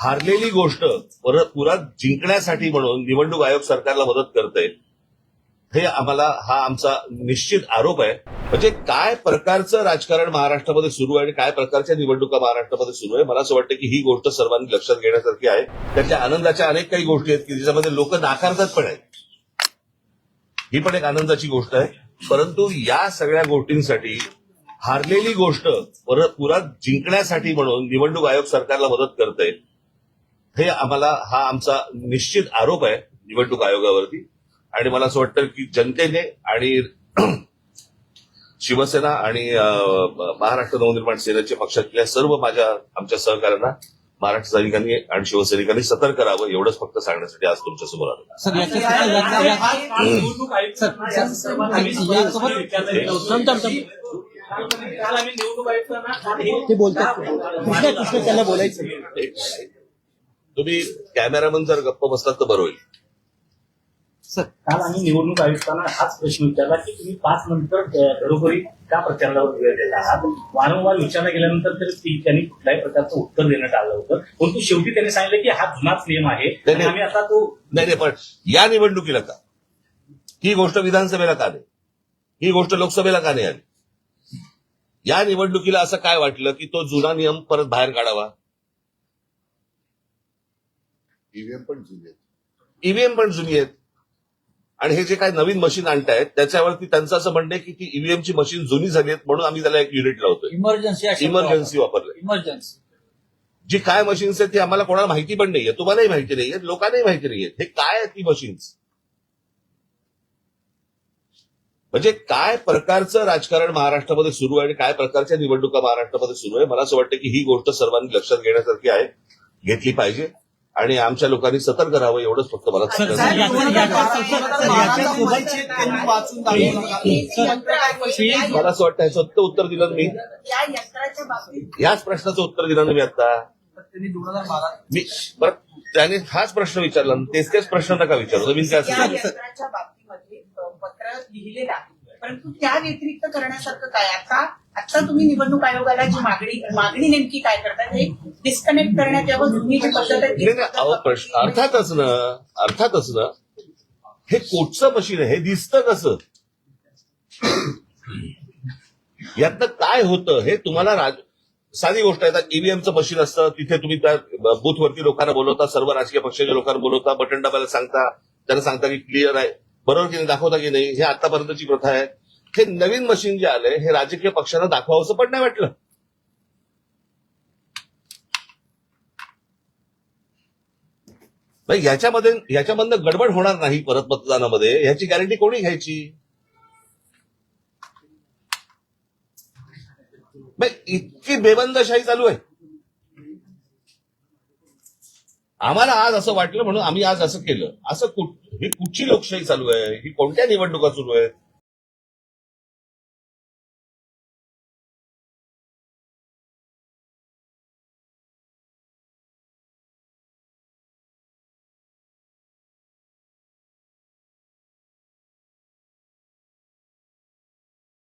हारलेली गोष्ट परत पुन्हा जिंकण्यासाठी म्हणून निवडणूक आयोग सरकारला मदत करते हे आम्हाला हा आमचा निश्चित आरोप आहे. म्हणजे काय प्रकारचं राजकारण महाराष्ट्रामध्ये सुरू आहे आणि काय प्रकारच्या निवडणुका महाराष्ट्रामध्ये सुरू आहे? मला असं वाटतं की ही गोष्ट सर्वांनी लक्षात घेण्यासारखी आहे. त्यातल्या आनंदाच्या अनेक काही गोष्टी आहेत की ज्याच्यामध्ये लोक नाकारतात पण आहेत. ही पण एक आनंदाची गोष्ट आहे. परंतु या सगळ्या गोष्टींसाठी हारलेली गोष्ट परत पुरात जिंकण्यासाठी म्हणून निवडणूक आयोग सरकारला मदत करते हे आम्हाला हा आमचा निश्चित आरोप आहे निवडणूक आयोगावरती. आणि मला असं वाटतं की जनतेने आणि शिवसेना आणि महाराष्ट्र नवनिर्माण सेनेच्या पक्षातल्या सर्व माझ्या आमच्या सहकाऱ्यांना महाराष्ट्र सैनिकांनी आणि शिवसैनिकांनी सतर्क राहावं एवढंच फक्त सांगण्यासाठी आज तुमच्यासमोर आलो. ते बोलतात. कृष्ण कृष्ण त्याला बोलायचं. तुम्ही कॅमेरामन जर गप्प बसलात तर बरं होईल. सर काल आम्ही निवडणूक आयुक्तांना हाच प्रश्न विचारला की तुम्ही पाच नंतर घरोघरी का प्रचारावर वेळ देत आहात. वारंवार विचारला गेल्यानंतर तर त्यांनी कुठल्याही प्रकारचं उत्तर देण्यात आलं होतं. परंतु शेवटी त्यांनी सांगितलं की हा जुनाच नियम आहे. आणि आम्ही आता तो नाही नाही पण या निवडणुकीला का? ही गोष्ट विधानसभेला का नाही? ही गोष्ट लोकसभेला का नाही आली? या निवडणुकीला असं काय वाटलं की तो जुना नियम परत बाहेर काढावा? ईव्हीएम पण जुने आहेत. ईव्हीएम पण जुनी आहेत. आणि हे जे काही नवीन मशीन आणतायत त्याच्यावरती त्यांचं असं म्हणणं आहे की ती ईव्हीएमची मशीन जुनी झाली आहेत म्हणून आम्ही त्याला एक युनिट लावतोय. इमर्जन्सी इमर्जन्सी वापरलंय इमर्जन्सी जी काय मशीन्स आहेत ती आम्हाला कोणाला माहिती पण नाहीये. तुम्हालाही माहिती नाहीये लोकांनाही माहिती नाहीये. हे काय आहेत ती मशीन्स म्हणजे काय प्रकारचं राजकारण महाराष्ट्रामध्ये सुरू आहे आणि काय प्रकारच्या निवडणुका महाराष्ट्रामध्ये सुरू आहे? मला असं वाटतं की ही गोष्ट सर्वांनी लक्षात घेण्यासारखी आहे घेतली पाहिजे. आणि आमच्या लोकांनी सतर्क राहावं एवढंच फक्त मला? मला असं वाटतं ह्याचं उत्तर दिलं ना मी. या यंत्राच्या बाबतीत याच प्रश्नाचं उत्तर दिलं ना मी आता. त्यांनी दोन हजार बारा मी बरं त्याने हाच प्रश्न विचारला ना, तेच तेच प्रश्न नका विचारू. नवीन काय बाबतीमध्ये पत्र लिहिलेलं आहे. परंतु त्या व्यतिरिक्त करण्यासारखं काय आता आता तुम्ही निवडणूक आयोगाला जी मागणी मागणी नेमकी काय करतात हे डिस्कनेक्ट करण्यात यावं जुनी जी पद्धत आहे ती नाही नाही अहो प्रश्न अर्थातच ना अर्थातच ना हे कोटचं मशीन आहे हे दिसतं कसं? यातनं काय होतं हे तुम्हाला राज साधी गोष्ट आहे ईव्हीएमचं मशीन असतं तिथे तुम्ही त्या बूथवरती लोकांना बोलवता सर्व राजकीय पक्षाच्या लोकांना बोलवता बटन दाबायला सांगता त्यांना सांगता की क्लिअर आहे. बरोबर की नाही दाखवता की नाही हे आतापर्यंतची प्रथा आहे. हे नवीन मशीन जे आलंय हे राजकीय पक्षांना दाखवावंसं पण नाही वाटलं. याच्यामध्ये याच्यामधनं गडबड होणार नाही परत मतदानामध्ये. याची गॅरंटी कोणी घ्यायची? इतकी बेबंदशाही चालू आहे. आम्हाला आज असं वाटलं म्हणून आम्ही आज असं केलं. असं कुठ ही कुठची लोकशाही चालू आहे? ही कोणत्या निवडणुका सुरू आहेत?